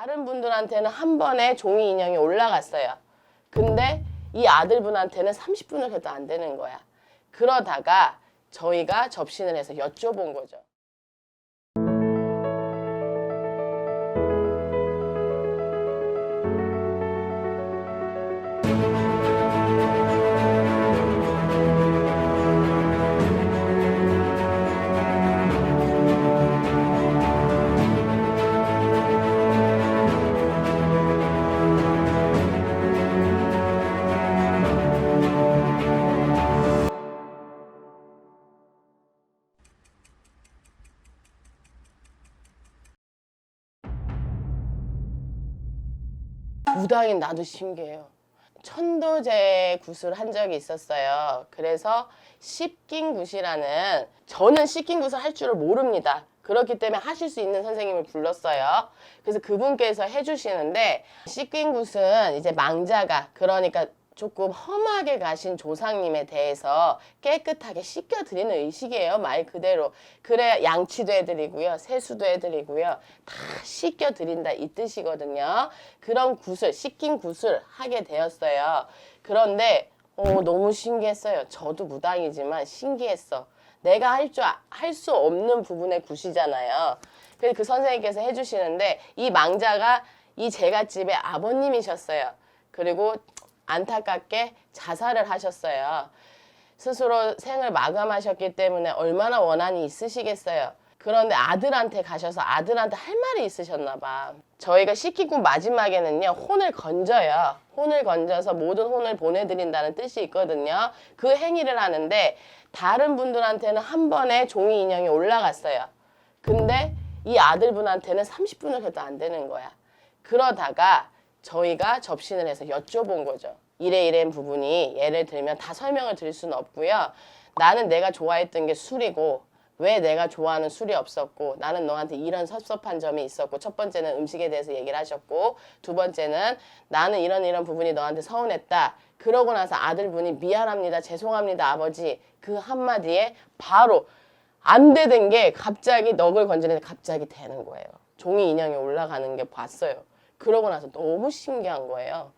다른 분들한테는 한 번에 종이 인형이 올라갔어요. 근데 이 아들분한테는 30분을 해도 안 되는 거야. 그러다가 저희가 접신을 해서 여쭤본 거죠. 무당인 나도 신기해요. 천도제 굿을 한 적이 있었어요. 그래서 십긴 굿이라는 저는 십긴 굿을 할 줄을 모릅니다. 그렇기 때문에 하실 수 있는 선생님을 불렀어요. 그래서 그분께서 해주시는데 십긴 굿은 이제 망자가 그러니까 조금 험하게 가신 조상님에 대해서 깨끗하게 씻겨드리는 의식이에요. 말 그대로. 그래야 양치도 해드리고요. 세수도 해드리고요. 다 씻겨드린다 이 뜻이거든요. 그런 굿을, 씻긴 굿을 하게 되었어요. 그런데 어, 너무 신기했어요. 저도 무당이지만 신기했어. 내가 할 줄 할 수 없는 부분의 굿이잖아요. 그래서 그 선생님께서 해주시는데 이 망자가 이 제갓집의 아버님이셨어요. 그리고 안타깝게 자살을 하셨어요. 스스로 생을 마감하셨기 때문에 얼마나 원한이 있으시겠어요. 그런데 아들한테 가셔서 아들한테 할 말이 있으셨나 봐. 저희가 시키고 마지막에는요, 혼을 건져요. 혼을 건져서 모든 혼을 보내드린다는 뜻이 있거든요. 그 행위를 하는데 다른 분들한테는 한 번에 종이 인형이 올라갔어요. 근데 이 아들분한테는 30분을 해도 안 되는 거야. 그러다가 저희가 접신을 해서 여쭤본 거죠. 이래 이래한 부분이 예를 들면 다 설명을 드릴 수는 없고요. 나는 내가 좋아했던 게 술이고 왜 내가 좋아하는 술이 없었고 나는 너한테 이런 섭섭한 점이 있었고 첫 번째는 음식에 대해서 얘기를 하셨고 두 번째는 나는 이런 이런 부분이 너한테 서운했다. 그러고 나서 아들분이 미안합니다. 죄송합니다. 아버지. 그 한마디에 바로 안 되던 게 갑자기 넋을 건지는데 갑자기 되는 거예요. 종이 인형이 올라가는 게 봤어요. 그러고 나서 너무 신기한 거예요.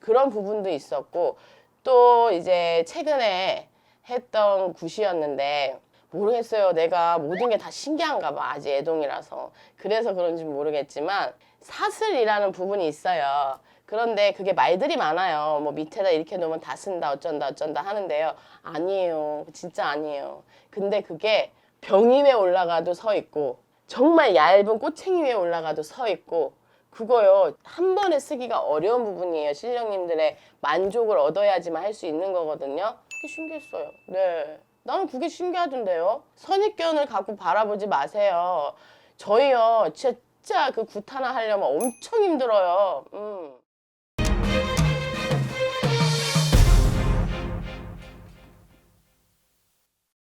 그런 부분도 있었고 또 이제 최근에 했던 굿이었는데 모르겠어요. 내가 모든 게 다 신기한가 봐. 아직 애동이라서. 그래서 그런지 모르겠지만 사슬이라는 부분이 있어요. 그런데 그게 말들이 많아요. 뭐 밑에다 이렇게 놓으면 다 쓴다 어쩐다 어쩐다 하는데요. 아니에요. 진짜 아니에요. 근데 그게 병이 위에 올라가도 서 있고 정말 얇은 꼬챙이 위에 올라가도 서 있고 그거요. 한 번에 쓰기가 어려운 부분이에요. 실령님들의 만족을 얻어야지만 할 수 있는 거거든요. 그게 신기했어요. 네. 나는 그게 신기하던데요. 선입견을 갖고 바라보지 마세요. 저희요 진짜 그굿 하나 하려면 엄청 힘들어요. 음.